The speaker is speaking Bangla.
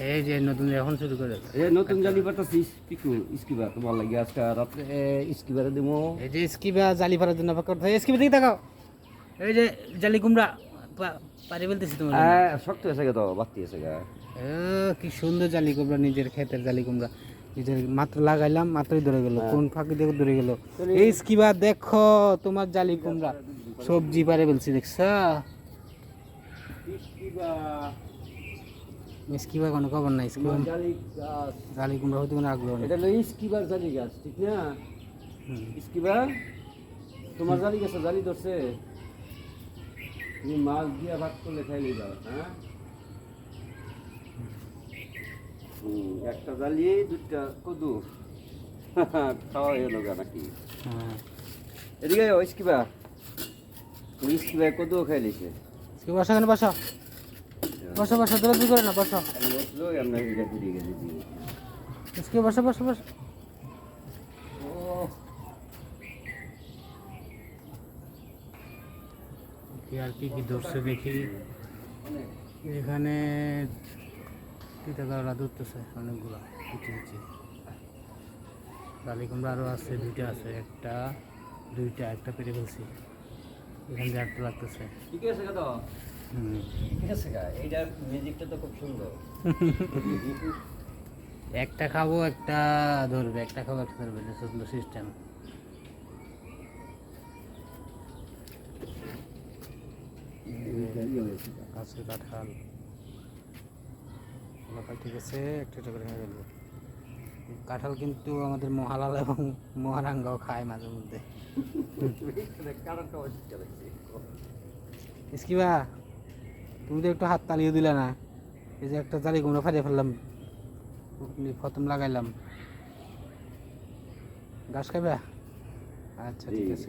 এই যে নতুন এখন শুরু করে এ নতুন জানি পাতাছিস পিকু ইস্কিবা তোমার লাগে আজকে রাত্রে ইস্কিবারে দিমো। এই যে স্কিবা জালি ফারার জন্য অপেক্ষা করতে স্কিবা দিকে তাকাও। এই যে জালি কুমড়া পারি বলতেছি তোমার হ্যাঁ শক্ত গে তো বাতি আছে গা। কি সুন্দর জালি কুমড়া নিজের ক্ষেতের জালি কুমড়া। নিজের মাত্র লাগাইলাম মাত্রই ধরে গেল কোন ফাঁকি দেখে ধরে গেল। এই স্কিবা দেখো তোমার জালি কুমড়া। সবজি পারে বলছি দেখছা? স্কিবা কোনো খবর নাই স্কিবা জালি কুমড়া হইতে কোনো আগ্রহ নেই। এটা হলো ইস্কিবার জালি গাছ ঠিক না। ইস্কিবা তোমার জালি গেছে জালি ধরছে। তুমি মাছ দিয়া ভাত করলে খাই যাও হ্যাঁ? একটা জালি দুটা কদু। খাওয়া হলো গা নাকি? হ্যাঁ। এদিকে তুমি ইস্কিবা কদু খাই লিছে স্কিবা বসো এখানে বসো। বসো বসো দৌড়াদৌড়ি করে না বসো। স্কিবা বসো বসো বসো। আর কি কি ধরছে দেখি। এখানে ধরতেছে অনেকগুলো কুচি কুচি। কালী কুমড়া আরও আছে দুইটা আছে একটা দুইটা একটা পেরে ফেলছি। এখান দিয়ে একটা লাগতেছে। ঠিক আছে ঠিক আছে গা এইটার মিউজিকটা তো খুব সুন্দর। একটা খাব একটা ধরবে একটা খাব একটা ধরবে এটা হলো সিস্টেম আছে কাঁঠাল। কাঁঠাল ঠিক আছে একটা একটা করে খেয়ে কাঁঠাল কিন্তু আমাদের মহালাল এবং মহারাঙ্গাও খায় মাঝে মধ্যে। ইস্কিবা তুমি তো একটু হাত তালিয়ে দিলে না। এই যে একটা জালি গুঁড়ো ফাটিয়ে ফেললাম। ফতম লাগাইলাম। গাছ খাবে আচ্ছা ঠিক আছে।